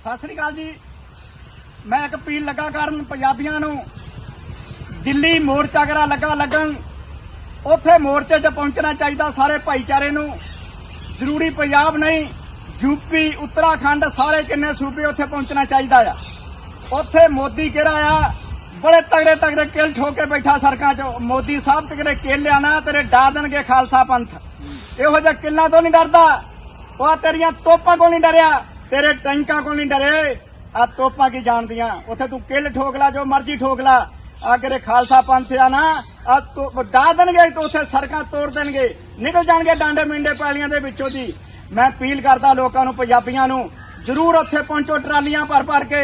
ਸਤਿ ਸ੍ਰੀ ਅਕਾਲ ਜੀ। ਮੈਂ ਇੱਕ ਅਪੀਲ ਲੱਗਾ ਕਰਨ ਪੰਜਾਬੀਆਂ ਨੂੰ। ਦਿੱਲੀ ਮੋਰਚਾ ਕਰਾ ਲੱਗਾ ਲੱਗਣ, ਉੱਥੇ ਮੋਰਚੇ 'ਚ ਪਹੁੰਚਣਾ ਚਾਹੀਦਾ ਸਾਰੇ ਭਾਈਚਾਰੇ ਨੂੰ। ਜ਼ਰੂਰੀ ਪੰਜਾਬ ਨਹੀਂ ਯੂਪੀ ਉੱਤਰਾਖੰਡ ਸਾਰੇ ਕਿੰਨੇ ਸੂਬੇ ਉੱਥੇ ਪਹੁੰਚਣਾ ਚਾਹੀਦਾ ਆ। ਉੱਥੇ ਮੋਦੀ ਕਿਹੜਾ ਆ? ਬੜੇ ਤਗੜੇ ਤਗੜੇ ਕਿਲ ਠੋਕ ਕੇ ਬੈਠਾ ਸੜਕਾਂ 'ਚ। ਮੋਦੀ ਸਾਹਿਬ ਤੇਰੇ ਕਿਲ ਲਿਆਣਾ, ਤੇਰੇ ਡਾ ਦੇਣਗੇ ਖਾਲਸਾ ਪੰਥ। ਇਹੋ ਜਿਹਾ ਕਿੱਲਾਂ ਤੋਂ ਨਹੀਂ ਡਰਦਾ। ਉਹ ਤੇਰੀਆਂ ਤੋਪਾਂ ਕੋਲ ਨਹੀਂ ਡਰਿਆ। ਤੇਰੇ ਟੈਂਕਾਂ ਕੋਲ ਨਹੀਂ ਡਰੇ। ਆ ਤੋਪਾਂ ਕੀ ਜਾਣਦੀਆਂ? ਉੱਥੇ ਤੂੰ ਕਿੱਲ ਠੋਕ ਲਾ, ਜੋ ਮਰਜ਼ੀ ਠੋਕ ਲਾ। ਆ ਕਿਰੇ ਖਾਲਸਾ ਪੰਥ ਆ ਨਾ ਆ ਡਾ ਦੇਣਗੇ ਤੇ ਉੱਥੇ ਸੜਕਾਂ ਤੋੜ ਦੇਣਗੇ। ਨਿਕਲ ਜਾਣਗੇ ਡਾਂਡੇ ਮਿੰਡੇ ਪੈਲੀਆਂ ਦੇ ਵਿੱਚੋਂ ਦੀ। ਮੈਂ ਅਪੀਲ ਕਰਦਾ ਲੋਕਾਂ ਨੂੰ, ਪੰਜਾਬੀਆਂ ਨੂੰ, ਜ਼ਰੂਰ ਉੱਥੇ ਪਹੁੰਚੋ ਟਰਾਲੀਆਂ ਭਰ ਭਰ ਕੇ।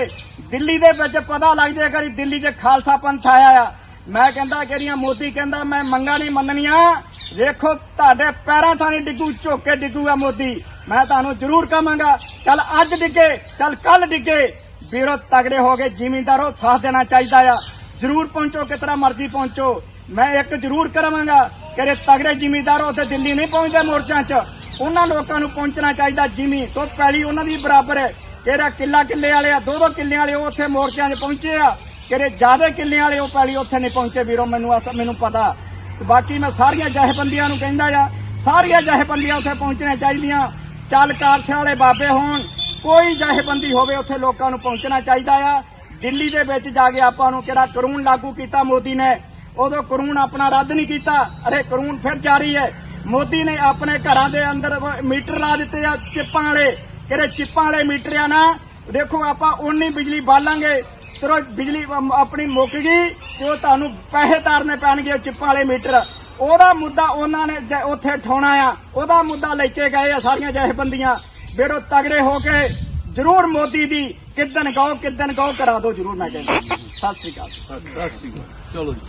ਦਿੱਲੀ ਦੇ ਵਿੱਚ ਪਤਾ ਲੱਗ ਜਾਏ ਕਰੀ ਦਿੱਲੀ 'ਚ ਖਾਲਸਾ ਪੰਥ ਆਇਆ ਆ। ਮੈਂ ਕਹਿੰਦਾ ਜਿਹੜੀਆਂ ਮੋਦੀ ਕਹਿੰਦਾ, ਮੈਂ ਮੰਗਾਂ ਨਹੀਂ ਮੰਨਣੀਆਂ। ਵੇਖੋ ਤੁਹਾਡੇ ਪੈਰਾਂ ਥਾਣੀ ਡਿੱਗੂ, ਝੋਕੇ ਕੇ ਡਿੱਗੂਗਾ ਮੋਦੀ। ਮੈਂ ਤੁਹਾਨੂੰ ਜ਼ਰੂਰ ਕਹਾਂਗਾ, ਚੱਲ ਅੱਜ ਡਿੱਗੇ, ਚੱਲ ਕੱਲ ਡਿੱਗੇ। ਵੀਰੋ, ਤਗੜੇ ਹੋ ਗਏ ਜ਼ਿਮੀਂਦਾਰੋ ਸਾਥ ਦੇਣਾ ਚਾਹੀਦਾ ਆ। ਜ਼ਰੂਰ ਪਹੁੰਚੋ, ਕਿਤਨਾ ਮਰਜ਼ੀ ਪਹੁੰਚੋ। ਮੈਂ ਇੱਕ ਜ਼ਰੂਰ ਕਰਾਂਗਾ ਕਿ ਤਗੜੇ ਜ਼ਿਮੀਂਦਾਰੋ ਉੱਥੇ ਦਿੱਲੀ ਨਹੀਂ ਪਹੁੰਚਦੇ ਮੋਰਚਿਆਂ 'ਚ। ਉਹਨਾਂ ਲੋਕਾਂ ਨੂੰ ਪਹੁੰਚਣਾ ਚਾਹੀਦਾ ਜਿਮੀ। ਤੋਂ ਪੈਲੀ ਉਹਨਾਂ ਦੀ ਬਰਾਬਰ ਹੈ। ਕਿਹੜਾ ਕਿੱਲਾ ਕਿੱਲੇ ਵਾਲੇ ਆ ਦੋ ਦੋ ਕਿੱਲੇ ਵਾਲੇ ਉਹ ਉੱਥੇ ਮੋਰਚਿਆਂ 'ਚ ਪਹੁੰਚੇ ਆ। ਕਿਹੜੇ ਜ਼ਿਆਦਾ ਕਿੱਲਿਆਂ ਵਾਲੇ ਉਹ ਪੈਲੀ ਉੱਥੇ ਨਹੀਂ ਪਹੁੰਚੇ, ਵੀਰੋ, ਮੈਨੂੰ ਮੈਨੂੰ ਪਤਾ। ਬਾਕੀ ਮੈਂ ਸਾਰੀਆਂ ਜਹੇਬੰਦੀਆਂ ਨੂੰ ਕਹਿੰਦਾ ਆ, ਸਾਰੀਆਂ ਜਹੇਬੰਦੀਆਂ ਉੱਥੇ ਪਹੁੰਚਣੀਆਂ ਚਾਹੀਦੀਆਂ। ਚੱਲ ਕਾਰਛਾ ਵਾਲੇ ਬਾਬੇ ਹੋਣ, ਕੋਈ ਜਹੇਬੰਦੀ ਹੋਵੇ ਉੱਥੇ ਲੋਕਾਂ ਨੂੰ ਪਹੁੰਚਣਾ ਚਾਹੀਦਾ ਆ। ਦਿੱਲੀ ਦੇ ਵਿੱਚ ਜਾ ਕੇ ਆਪਾਂ ਨੂੰ ਕਿਹੜਾ ਕਾਨੂੰਨ ਲਾਗੂ ਕੀਤਾ ਮੋਦੀ ਨੇ, ਉਦੋਂ ਕਾਨੂੰਨ ਆਪਣਾ ਰੱਦ ਨਹੀਂ ਕੀਤਾ, ਅਰੇ ਕਾਨੂੰਨ ਫਿਰ ਜਾਰੀ ਹੈ। ਮੋਦੀ ਨੇ ਆਪਣੇ ਘਰਾਂ ਦੇ ਅੰਦਰ ਮੀਟਰ ਲਾ ਦਿੱਤੇ ਆ ਚਿੱਪਾਂ ਵਾਲੇ, ਕਿਹੜੇ ਚਿੱਪਾਂ ਵਾਲੇ ਮੀਟਰ ਆ ਨਾ, ਦੇਖੋ ਆਪਾਂ ਉਨੀ ਬਿਜਲੀ ਬਾਲਾਂਗੇ ਤਰੋ ਬਿਜਲੀ ਆਪਣੀ ਮੁੱਕ ਗਈ, ਤੇ ਉਹ ਤੁਹਾਨੂੰ ਪੈਸੇ ਤਾਰਨੇ ਪੈਣਗੇ ਚਿੱਪਾਂ ਵਾਲੇ ਮੀਟਰ। ਉਹਦਾ ਮੁੱਦਾ ਉਹਨਾਂ ਨੇ ਉੱਥੇ ਠਾਉਣਾ ਆ, ਉਹਦਾ ਮੁੱਦਾ ਲੈ ਕੇ ਗਏ ਆ ਸਾਰੀਆਂ ਜਥੇਬੰਦੀਆਂ। ਬੇਰੋ ਤਗੜੇ ਹੋ ਕੇ ਜ਼ਰੂਰ ਮੋਦੀ ਦੀ ਕਿੱਦਣ ਗਾਓ ਕਿੱਦਣ ਗਾਓ ਕਰਾ ਦਿਓ, ਜ਼ਰੂਰ ਮੈਂ ਕਹਿੰਦਾ। ਸਤਿ ਸ੍ਰੀ ਅਕਾਲ। ਸਤਿ ਸ਼੍ਰੀ ਅਕਾਲ। ਚਲੋ ਜੀ।